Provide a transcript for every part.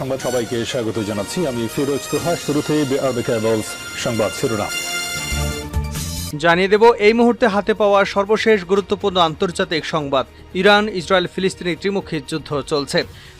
সংবাদ সবাইকে স্বাগত জানাচ্ছি। আমি ফিরোজ তোহা শুরুতে সংবাদ শিরোনাম। জানিয়ে দেব, এই মুহূর্তে হাতে পাওয়া সর্বশেষ গুরুত্বপূর্ণ আন্তর্জাতিক সংবাদ। ইরান, ইসরায়েল, ফিলিস্তিনি ত্রিমুখী যুদ্ধ চলছে।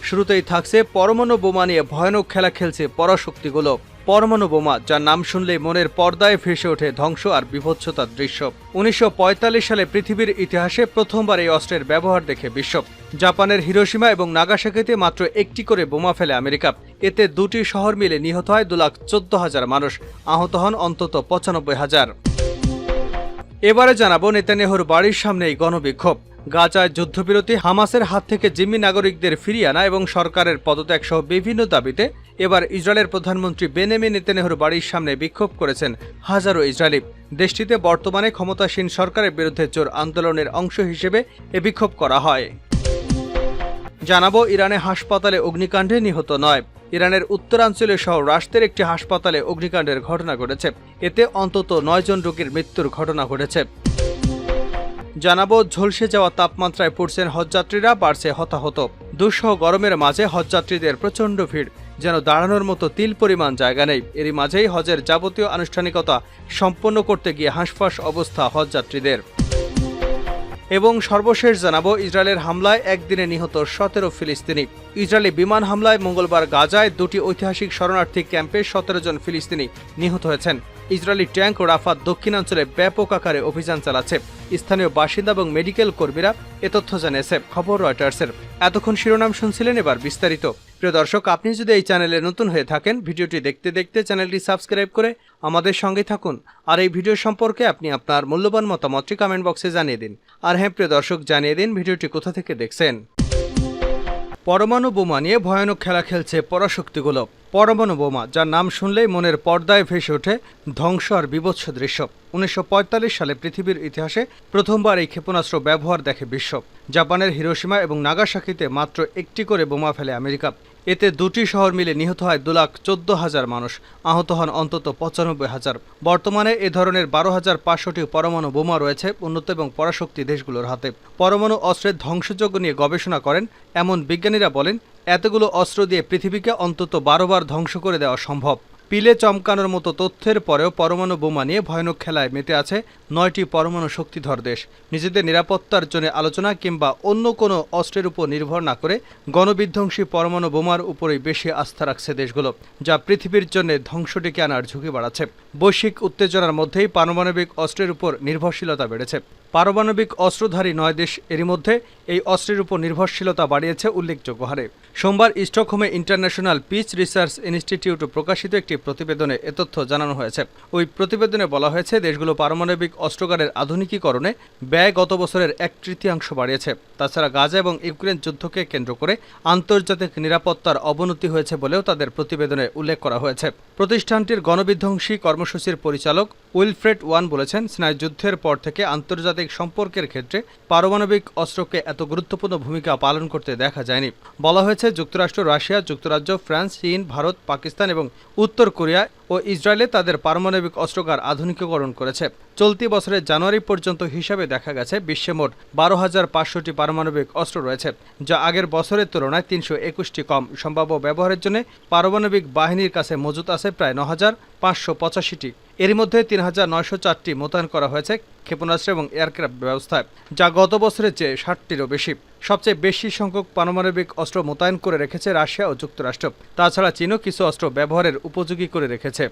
শুরুতেই থাকছে পরমাণু বোমা নিয়ে ভয়ানক খেলা খেলছে পরাশক্তিগুলো। পরমাণু বোমা, যার নাম শুনলে মনের পর্দায় ভেসে ওঠে ধ্বংস আর বিভৎসতার দৃশ্য। উনিশশো পঁয়তাল্লিশ সালে পৃথিবীর ইতিহাসে প্রথমবার এই অস্ত্রের ব্যবহার দেখে বিশ্ব। জাপানের হিরোসীমা এবং নাগাসাকিতে মাত্র একটি করে বোমা ফেলে আমেরিকা। এতে দুটি শহর মিলে নিহত হয় দু লাখ চোদ্দ হাজার মানুষ। আহত হন অন্তত পঁচানব্বই হাজার। এবারে জানাব নেতানিয়াহুর বাড়ির সামনেই গণবিক্ষোভ। গাজায় যুদ্ধবিরতি হামাসের হাত থেকে জিম্মি নাগরিকদের ফিরিয়ে আনা এবং সরকারের পদত্যাগ সহ বিভিন্ন দাবিতে এবার ইসরায়েলের প্রধানমন্ত্রী বেনেমি নেতানিয়াহুর বাড়ির সামনে বিক্ষোভ করেছেন হাজারো ইসরায়েলি। দেশটিতে বর্তমানে ক্ষমতাসীন সরকারের বিরুদ্ধে জোর আন্দোলনের অংশ হিসেবে এ বিক্ষোভ করা হয়। জানাব, ইরানে হাসপাতালে অগ্নিকাণ্ডে নিহত নয়। ইরানের উত্তরাঞ্চলীয় শহর রাষ্ট্রের একটি হাসপাতালে অগ্নিকাণ্ডের ঘটনা ঘটেছে। এতে অন্তত নয় জন রোগীর মৃত্যুর ঘটনা ঘটেছে। জানাব, ঝলসে যাওয়া তাপমাত্রায় পড়ছেন হজযাত্রীরা, বাড়ছে হতাহত। দুঃসহ গরমের মাঝে হজযাত্রীদের প্রচণ্ড ভিড়, যেন দাঁড়ানোর মতো তিল পরিমাণ জায়গা নেই। এরই মাঝেই হজের যাবতীয় আনুষ্ঠানিকতা সম্পন্ন করতে গিয়ে হাঁসফাঁস অবস্থা হজযাত্রীদের। এবং সর্বশেষ জানাব, ইসরায়েলের হামলায় একদিনে নিহত সতেরো ফিলিস্তিনি। ইসরায়েলি বিমান হামলায় মঙ্গলবার গাজায় দুটি ঐতিহাসিক শরণার্থী ক্যাম্পে সতেরো জন ফিলিস্তিনি নিহত হয়েছেন। ইসরায়েলি ট্যাঙ্ক ও রাফাত দক্ষিণাঞ্চলে ব্যাপক আকারে অভিযান চালাচ্ছে। স্থানীয় বাসিন্দা এবং মেডিকেল কর্মীরা এ তথ্য জানিয়েছে, খবর রয়টার্সের। এতক্ষণ শিরোনাম শুনছিলেন এবার বিস্তারিত। প্রিয় দর্শক, আপনি যদি এই চ্যানেলে নতুন হয়ে থাকেন, ভিডিওটি দেখতে দেখতে চ্যানেলটি সাবস্ক্রাইব করে আমাদের সঙ্গে থাকুন। আর এই ভিডিও সম্পর্কে আপনি আপনার মূল্যবান মতামতটি কমেন্ট বক্সে জানিয়ে দিন। আর হ্যাঁ প্রিয় দর্শক, জানিয়ে দিন ভিডিওটি কোথা থেকে দেখছেন। পরমাণু বোমা নিয়ে ভয়ানক খেলা খেলছে পরাশক্তিগুলো। পরমাণু বোমা, যার নাম শুনলেই মনের পর্দায় ভেসে ওঠে ধ্বংস আর বিভৎস দৃশ্য। উনিশশো পঁয়তাল্লিশ সালে পৃথিবীর ইতিহাসে প্রথমবার এই ক্ষেপণাস্ত্র ব্যবহার দেখে বিশ্ব। জাপানের হিরোসীমা এবং নাগাসাকিতে মাত্র একটি করে বোমা ফেলে আমেরিকা। এতে দুটি শহর মিলে নিহত হয় দু লাখ চোদ্দ হাজার মানুষ। আহত হন অন্তত পঁচানব্বই হাজার। বর্তমানে এ ধরনের বারো হাজার পাঁচশোটি পরমাণু বোমা রয়েছে উন্নত এবং পরাশক্তি দেশগুলোর হাতে। পরমাণু অস্ত্রের ধ্বংসযোগ্য নিয়ে গবেষণা করেন, এমন বিজ্ঞানীরা বলেন, এতগুলো অস্ত্র দিয়ে পৃথিবীকে অন্তত বারোবার ধ্বংস করে দেওয়া সম্ভব। পিলে চমকানোর মতো তথ্যের পরেও পরমাণু বোমা নিয়ে ভয়ানক খেলায় মেতে আছে নয়টি পরমাণু শক্তিধর দেশ। নিজেদের নিরাপত্তার জন্য আলোচনা কিংবা অন্য কোনো অস্ত্রের উপর নির্ভর না করে গণবিধ্বংসী পরমাণু বোমার উপরেই বেশি আস্থা রাখছে দেশগুলো, যা পৃথিবীর জন্য ধ্বংস ডেকে আনার ঝুঁকি বাড়াচ্ছে। বৈশ্বিক উত্তেজনার মধ্যেই পারমাণবিক অস্ত্রের উপর নির্ভরশীলতা বেড়েছে। পারমাণবিক অস্ত্রধারী নয় দেশ এরই মধ্যে এই অস্ত্রের উপর নির্ভরশীলতা বাড়িয়েছে উল্লেখযোগ্য হারে। সোমবার স্টকহোমে ইন্টারন্যাশনাল পিস রিসার্চ ইনস্টিটিউট প্রকাশিত একটি প্রতিবেদনে এ তথ্য জানানো হয়েছে। ওই প্রতিবেদনে বলা হয়েছে, দেশগুলো পারমাণবিক অস্ত্রগারের আধুনিকীকরণে ব্যয় গত বছরের এক তৃতীয়াংশ বাড়িয়েছে। তাছাড়া গাজা এবং ইউক্রেন যুদ্ধকে কেন্দ্র করে আন্তর্জাতিক নিরাপত্তার অবনতি হয়েছে বলেও তাদের প্রতিবেদনে উল্লেখ করা হয়েছে। প্রতিষ্ঠানটির গণবিধ্বংসী কর্মসূচির পরিচালক উইলফ্রেড ওয়ান বলেছেন, স্নায়ুযুদ্ধের পর থেকে আন্তর্জাতিক সম্পর্কের ক্ষেত্রে পারমাণবিক অস্ত্রকে এত গুরুত্বপূর্ণ ভূমিকা পালন করতে দেখা যায়নি। বলা হয়েছে, যুক্তরাষ্ট্র, রাশিয়া, যুক্তরাজ্য, ফ্রান্স, চীন, ভারত, পাকিস্তান এবং উত্তর কোরিয়া ও ইসরায়েলে তাদের পারমাণবিক অস্ত্রকার আধুনিকীকরণ করেছে। চলতি বছরের জানুয়ারি পর্যন্ত হিসাবে দেখা গেছে, বিশ্বে মোট বারো হাজার পাঁচশোটি পারমাণবিক অস্ত্র রয়েছে, যা আগের বছরের তুলনায় তিনশো একুশটি কম। সম্ভাব্য ব্যবহারের জন্য পারমাণবিক বাহিনীর কাছে মজুত আছে প্রায় ন হাজার পাঁচশো পঁচাশিটি। এর মধ্যে তিন হাজার নয়শো চারটি মোতায়েন করা হয়েছে ক্ষেপণাস্ত্র এবং এয়ারক্রাফট ব্যবস্থায় যা গত বছরের চেয়ে ষাটটিরও বেশি। সবচেয়ে বেশি সংখ্যক পারমাণবিক অস্ত্র মোতায়েন করে রেখেছে রাশিয়া ও যুক্তরাষ্ট্র। তাছাড়া চীনও কিছু অস্ত্র ব্যবহারের উপযোগী করে রেখেছে।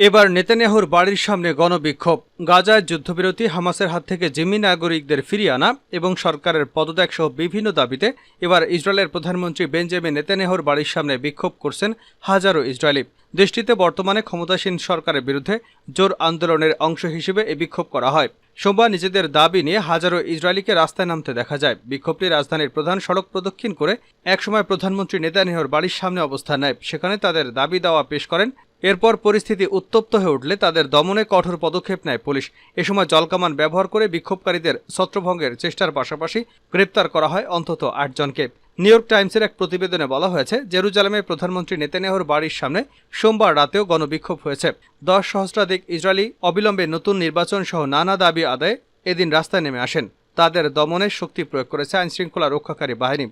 এবার নেতানিয়াহুর বাড়ির সামনে গণবিক্ষোভ। গাজায় যুদ্ধবিরতি, হামাসের হাত থেকে জিম্মি নাগরিকদের ফিরিয়ে আনা এবং সরকারের পদত্যাগ সহ বিভিন্ন দাবিতে এবার ইসরায়েলের প্রধানমন্ত্রী বেঞ্জামিন নেতানিয়াহুর বাড়ির সামনে বিক্ষোভ করছেন হাজারো ইসরায়েলি। দেশটিতে বর্তমানে ক্ষমতাসীন সরকারের বিরুদ্ধে জোর আন্দোলনের অংশ হিসেবে এ বিক্ষোভ করা হয়। সোমবার নিজেদের দাবি নিয়ে হাজারো ইসরায়েলিকে রাস্তায় নামতে দেখা যায়। বিক্ষোভটি রাজধানীর প্রধান সড়ক প্রদক্ষিণ করে একসময় প্রধানমন্ত্রী নেতানিয়াহুর বাড়ির সামনে অবস্থান নেয়। সেখানে তাদের দাবি দাওয়া পেশ করেন এরপর পরিস্থিতি উত্তপ্ত হয়ে উঠলে তাদের দমনে কঠোর পদক্ষেপ নেয় পুলিশ। এ সময় জলকামান ব্যবহার করে বিক্ষোভকারীদের ছত্রভঙ্গের চেষ্টার পাশাপাশি গ্রেপ্তার করা হয় অন্তত আটজনকে নিউ ইয়র্ক টাইমসের এক প্রতিবেদনে বলা হয়েছে জেরুজালেমে প্রধানমন্ত্রী নেতানিয়াহুর বাড়ির সামনে সোমবার রাতেও গণবিক্ষোভ হয়েছে। দশ সহস্রাধিক ইসরায়েলি অবিলম্বে নতুন নির্বাচন সহ নানা দাবি আদায়ে এদিন রাস্তায় নেমে আসেন। তাদের দমনের শক্তি প্রয়োগ করেছে আইনশৃঙ্খলা রক্ষাকারী বাহিনী।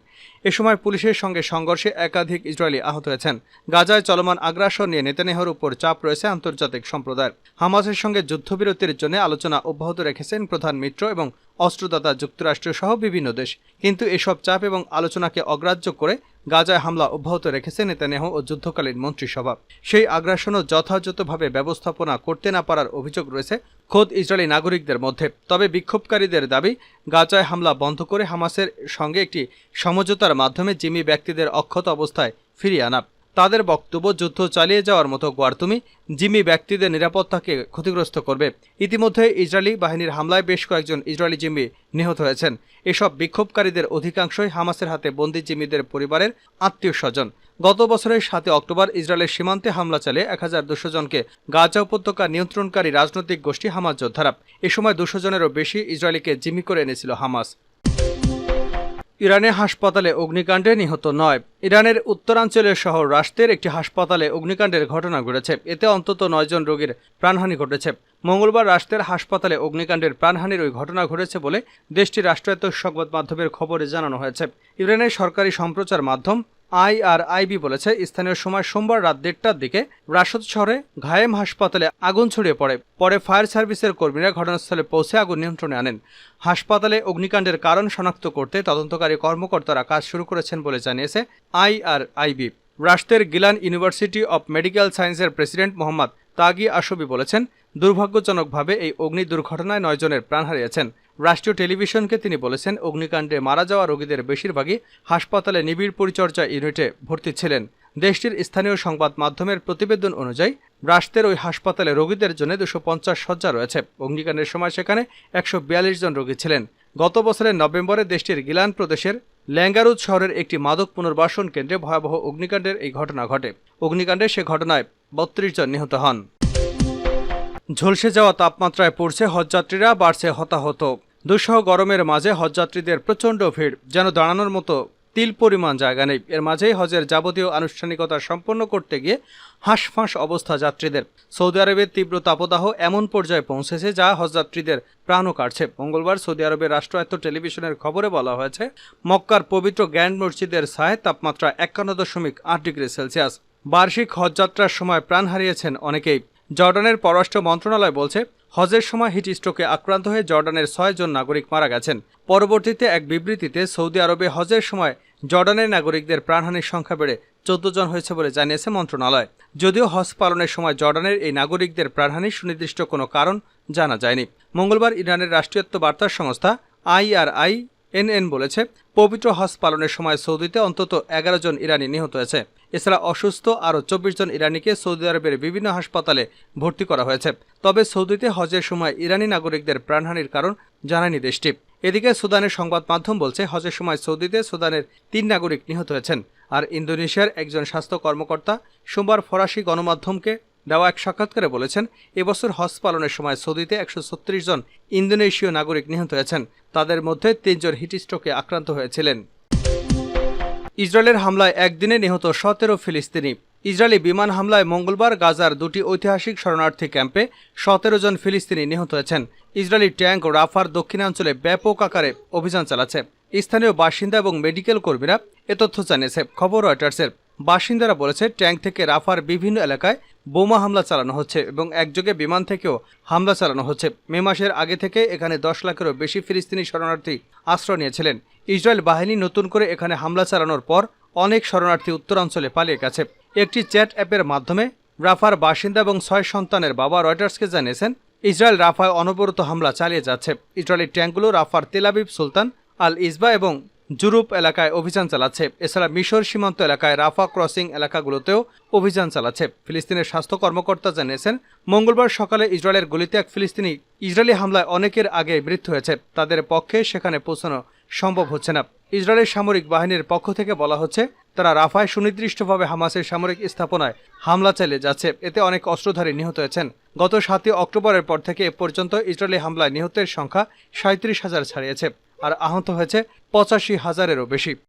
এ সময় পুলিশের সঙ্গে সংঘর্ষে একাধিক ইসরায়েলি আহত হয়েছেন। গাজায় চলমান আগ্রাসন নিয়ে নেতানিয়াহুর উপর চাপ রয়েছে আন্তর্জাতিক সম্প্রদায়ের। হামাসের সঙ্গে যুদ্ধবিরতির জন্য আলোচনা অব্যাহত রেখেছেন প্রধান মিত্র এবং অস্ত্রদাতা যুক্তরাষ্ট্র সহ বিভিন্ন দেশ। কিন্তু এসব চাপ এবং আলোচনাকে অগ্রাহ্য করে গাজায় হামলা অব্যাহত রেখেছে নেতানেহ ও যুদ্ধকালীন মন্ত্রিসভা। সেই আগ্রাসনও যথাযথভাবে ব্যবস্থাপনা করতে না পারার অভিযোগ রয়েছে খোদ ইসরায়েলি নাগরিকদের মধ্যে। তবে বিক্ষোভকারীদের দাবি গাজায় হামলা বন্ধ করে হামাসের সঙ্গে একটি সমঝোতার মাধ্যমে জিমি ব্যক্তিদের অক্ষত অবস্থায় ফিরিয়ে আনা। তাদের বক্তব্য, যুদ্ধ চালিয়ে যাওয়ার মতো গোয়ারতুমি জিমি ব্যক্তিদের নিরাপত্তাকে ক্ষতিগ্রস্ত করবে। ইতিমধ্যে ইসরায়েলি বাহিনীর হামলায় বেশ কয়েকজন ইসরায়েলি জিম্মি নিহত হয়েছেন। এসব বিক্ষোভকারীদের অধিকাংশই হামাসের হাতে বন্দি জিম্মিদের পরিবারের আত্মীয় স্বজন। গত বছরের সাতই অক্টোবর ইসরায়েলের সীমান্তে হামলা চালিয়ে এক হাজার দুশো জনকে গাজা উপত্যকা নিয়ন্ত্রণকারী রাজনৈতিক গোষ্ঠী হামাস যোদ্ধারা। এ সময় দুশো জনেরও বেশি ইসরায়েলিকে জিম্মি করে এনেছিল হামাস। ইরানের হাসপাতালে অগ্নিকাণ্ডে নিহত নয়। ইরানের উত্তরাঞ্চলের শহর রাষ্ট্রের একটি হাসপাতালে অগ্নিকাণ্ডের ঘটনা ঘটেছে। এতে অন্তত নয়জন রোগীর প্রাণহানি ঘটেছে। মঙ্গলবার রাষ্ট্রের হাসপাতালে অগ্নিকাণ্ডের প্রাণহানির ওই ঘটনা ঘটেছে বলে দেশটির রাষ্ট্রায়ত্ত সংবাদ মাধ্যমের খবরে জানানো হয়েছে। ইরানের সরকারি সম্প্রচার মাধ্যম আইআরআইবি বলেছে, স্থানীয় সময় সোমবার রাত দেড়টার দিকে রাশদ শহরে ঘায়েম হাসপাতালে আগুন ছড়িয়ে পড়ে। পরে ফায়ার সার্ভিসের কর্মীরা ঘটনাস্থলে পৌঁছে আগুন নিয়ন্ত্রণে আনেন। হাসপাতালে অগ্নিকাণ্ডের কারণ শনাক্ত করতে তদন্তকারী কর্মকর্তারা কাজ শুরু করেছেন বলে জানিয়েছে আইআরআইবি। রাষ্ট্রের গিলান ইউনিভার্সিটি অব মেডিকেল সায়েন্সের প্রেসিডেন্ট মোহাম্মদ তাগি আশবি বলেছেন, দুর্ভাগ্যজনকভাবে এই অগ্নি দুর্ঘটনায় নয়জনের প্রাণ হারিয়েছেন। রাষ্ট্রীয় টেলিভিশনকে তিনি বলেছেন, অগ্নিকাণ্ডে মারা যাওয়া রোগীদের বেশিরভাগই হাসপাতালে নিবিড় পরিচর্যা ইউনিটে ভর্তি ছিলেন। দেশটির স্থানীয় সংবাদ মাধ্যমের প্রতিবেদন অনুযায়ী, রাষ্ট্রের ওই হাসপাতালে রোগীদের জন্য দুশো পঞ্চাশ শয্যা রয়েছে। অগ্নিকাণ্ডের সময় সেখানে একশো বিয়াল্লিশ জন রোগী ছিলেন। গত বছরের নভেম্বরে দেশটির গিলান প্রদেশের ল্যাঙ্গারুদ শহরের একটি মাদক পুনর্বাসন কেন্দ্রে ভয়াবহ অগ্নিকাণ্ডের এই ঘটনা ঘটে। অগ্নিকাণ্ডে সে ঘটনায় বত্রিশ জন নিহত হন। ঝলসে যাওয়া তাপমাত্রায় পড়ছে হজযাত্রীরা, বাড়ছে হতাহত। দুঃসহ গরমের মাঝে হজযাত্রীদের প্রচণ্ড ভিড়, যেন দাঁড়ানোর মতো তিল পরিমাণ জায়গা নেই। এর মাঝেই হজের যাবতীয় আনুষ্ঠানিকতা সম্পন্ন করতে গিয়ে হাঁসফাঁস অবস্থা যাত্রীদের। সৌদি আরবের তীব্র তাপদাহ এমন পর্যায়ে পৌঁছেছে যা হজযাত্রীদের প্রাণও কাটছে। মঙ্গলবার সৌদি আরবের রাষ্ট্রায়ত্ত টেলিভিশনের খবরে বলা হয়েছে, মক্কার পবিত্র গ্র্যান্ড মসজিদের সায় তাপমাত্রা একান্ন দশমিক আট ডিগ্রি সেলসিয়াস। বার্ষিক হজযাত্রার সময় প্রাণ হারিয়েছেন অনেকেই। জর্ডানের পররাষ্ট্র মন্ত্রণালয় বলছে, হজের সময় হিট স্ট্রোকে আক্রান্ত হয়ে জর্ডানের ছয় জন নাগরিক মারা গেছেন। পরবর্তীতে এক বিবৃতিতে সৌদি আরবে হজের সময় জর্ডানের নাগরিকদের প্রাণহানির সংখ্যা বেড়ে চোদ্দ জন হয়েছে বলে জানিয়েছে মন্ত্রণালয়। যদিও হজ পালনের সময় জর্ডানের এই নাগরিকদের প্রাণহানির সুনির্দিষ্ট কোনো কারণ জানা যায়নি। মঙ্গলবার ইরানের রাষ্ট্রীয়ত্ব বার্তা সংস্থা আইআরআই এনএন বলেছে, পবিত্র হজ পালনের সময় সৌদিতে অন্তত এগারো জন ইরানি নিহত হয়েছে। এছাড়া অসুস্থ আরও চব্বিশ জন ইরানিকে সৌদি আরবের বিভিন্ন হাসপাতালে ভর্তি করা হয়েছে। তবে সৌদিতে হজের সময় ইরানি নাগরিকদের প্রাণহানির কারণ জানায়নি দেশটি। এদিকে সুদানের সংবাদ মাধ্যম বলছে, হজের সময় সৌদিতে সুদানের তিন নাগরিক নিহত হয়েছেন। আর ইন্দোনেশিয়ার একজন স্বাস্থ্য কর্মকর্তা সোমবার ফরাসি গণমাধ্যমকে দেওয়া এক সাক্ষাৎকারে বলেছেন, এবছর হজ পালনের সময় সৌদিতে একশো ছত্রিশ জন ইন্দোনেশীয় নাগরিক নিহত হয়েছেন। তাদের মধ্যে তিনজন হিটস্ট্রোকে আক্রান্ত হয়েছিলেন। ইসরায়েলের হামলায় একদিনে নিহত সতেরো ফিলিস্তিনি। ইসরায়েলি বিমান হামলায় মঙ্গলবার গাজার দুটি ঐতিহাসিক শরণার্থী ক্যাম্পে সতেরো জন ফিলিস্তিনি নিহত হয়েছেন। ইসরায়েলি ট্যাঙ্ক রাফার দক্ষিণাঞ্চলে ব্যাপক আকারে অভিযান চালাচ্ছে। স্থানীয় বাসিন্দা এবং মেডিকেল কর্মীরা এ তথ্য জানিয়েছে। খবর রয়টার্সের। বাসিন্দারা বলেছে, ট্যাঙ্ক থেকে রাফার বিভিন্ন এলাকায় বোমা হামলা চালানো হচ্ছে এবং একযোগে বিমান থেকেও হামলা চালানো হচ্ছে। মে মাসের আগে থেকে এখানে দশ লাখেরও বেশি ফিলিস্তিনি শরণার্থী আশ্রয় নিয়েছিলেন। ইসরায়েল বাহিনী নতুন করে এখানে হামলা চালানোর পর অনেক শরণার্থী উত্তরাঞ্চলে পালিয়ে গেছে। একটি চ্যাট অ্যাপের মাধ্যমে রাফার বাসিন্দা এবং ছয় সন্তানের বাবা রয়টার্সকে জানিয়েছেন, ইসরায়েল রাফায় অনবরত হামলা চালিয়ে যাচ্ছে। ইসরায়েলি ট্যাঙ্কগুলো রাফার তেলাবিব সুলতান আল ইসবা এবং জুরুপ এলাকায় অভিযান চালাচ্ছে। এছাড়া মিশর সীমান্ত এলাকায় রাফা ক্রসিং এলাকাগুলোতেও অভিযান চালাচ্ছে। ফিলিস্তিনের স্বাস্থ্য কর্মকর্তা জানিয়েছেন, মঙ্গলবার সকালে ইসরায়েলের গলিতে এক ফিলিস্তিনি ইসরায়েলি হামলায় অনেকের আগে মৃত্যু হয়েছে। তাদের পক্ষে সেখানে পৌঁছানো সম্ভব হচ্ছে না। ইসরায়েলের সামরিক বাহিনীর পক্ষ থেকে বলা হচ্ছে, তারা রাফায় সুনির্দিষ্টভাবে হামাসের সামরিক স্থাপনায় হামলা চালিয়ে যাচ্ছে। এতে অনেক অস্ত্রধারী নিহত হয়েছেন। গত সাতই অক্টোবরের পর থেকে এ পর্যন্ত ইসরায়েলি হামলায় নিহতের সংখ্যা সাঁত্রিশ হাজার ছাড়িয়েছে। আর আহত হয়েছে পঁচাশি হাজারেরও বেশি।